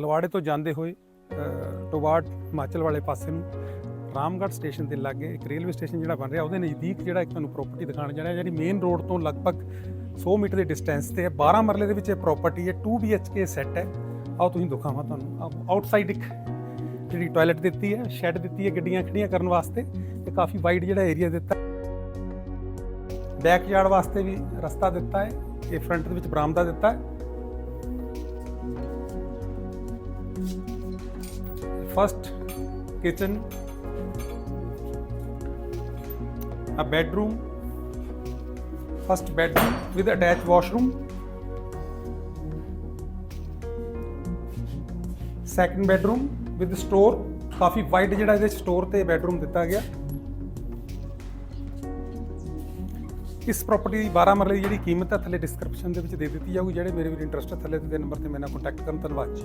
ਤਲਵਾੜੇ ਤੋਂ ਜਾਂਦੇ ਹੋਏ ਅ, ਹਿਮਾਚਲ ਵਾਲੇ ਪਾਸੇ ਨੂੰ ਰਾਮਗੜ੍ਹ ਸਟੇਸ਼ਨ ਦੇ ਲਾਗੇ ਇੱਕ ਰੇਲਵੇ ਸਟੇਸ਼ਨ ਜਿਹੜਾ ਬਣ ਰਿਹਾ ਉਹਦੇ ਨਜ਼ਦੀਕ ਜਿਹੜਾ ਇੱਕ ਤੁਹਾਨੂੰ ਪ੍ਰਾਪਰਟੀ ਦਿਖਾਉਣ ਜਾ ਰਿਹਾ ਜਿਹੜੀ ਮੇਨ ਰੋਡ ਤੋਂ ਲਗਭਗ 100 ਮੀਟਰ ਦੇ ਡਿਸਟੈਂਸ ਤੇ ਹੈ। 12 ਮਰਲੇ ਦੇ ਵਿੱਚ ਇਹ ਪ੍ਰਾਪਰਟੀ ਹੈ 2 BHK ਸੈੱਟ ਹੈ। ਆਓ ਤੁਸੀਂ ਦਿਖਾਵਾਂ ਤੁਹਾਨੂੰ। ਆਊਟਸਾਈਡ ਇੱਕ ਜਿਹੜੀ ਟਾਇਲਟ ਦਿੱਤੀ ਹੈ ਸ਼ੈੱਡ ਦਿੱਤੀ ਹੈ ਗੱਡੀਆਂ ਖੜੀਆਂ ਕਰਨ ਵਾਸਤੇ ਤੇ ਕਾਫੀ ਵਾਈਡ ਜਿਹੜਾ ਏਰੀਆ ਦਿੱਤਾ। ਬੈਕ ਯਾਰਡ ਵਾਸਤੇ ਵੀ ਰਸਤਾ ਦਿੱਤਾ ਹੈ ਇਹ ਫਰੰਟ ਦੇ ਵਿੱਚ ਬਰਾਮਦਾ ਦਿੱਤਾ ਹੈ। First kitchen a bedroom, first bedroom with attached washroom. Second bedroom with store coffee wide ਜਿਹੜਾ ਇਹਦੇ ਸਟੋਰ ਤੇ ਬੈਡਰੂਮ ਦਿੱਤਾ ਗਿਆ ਇਸ ਪ੍ਰਾਪਰਟੀ ਦੀ 12 ਮਰਲੇ ਦੀ ਜਿਹੜੀ ਕੀਮਤ ਹੈ ਥੱਲੇ ਡਿਸਕ੍ਰਿਪਸ਼ਨ ਦੇ ਵਿੱਚ ਦੇ ਦਿੱਤੀ ਜਾਊਗੀ ਜਿਹੜੇ ਮੇਰੇ ਵੀਰ ਇੰਟਰਸਟ ਥੱਲੇ ਦੇ ਨੰਬਰ ਤੇ ਮੇਰੇ ਨਾਲ ਕੰਟੈਕਟ ਕਰਨ ਧੰਨਵਾਦ ਜੀ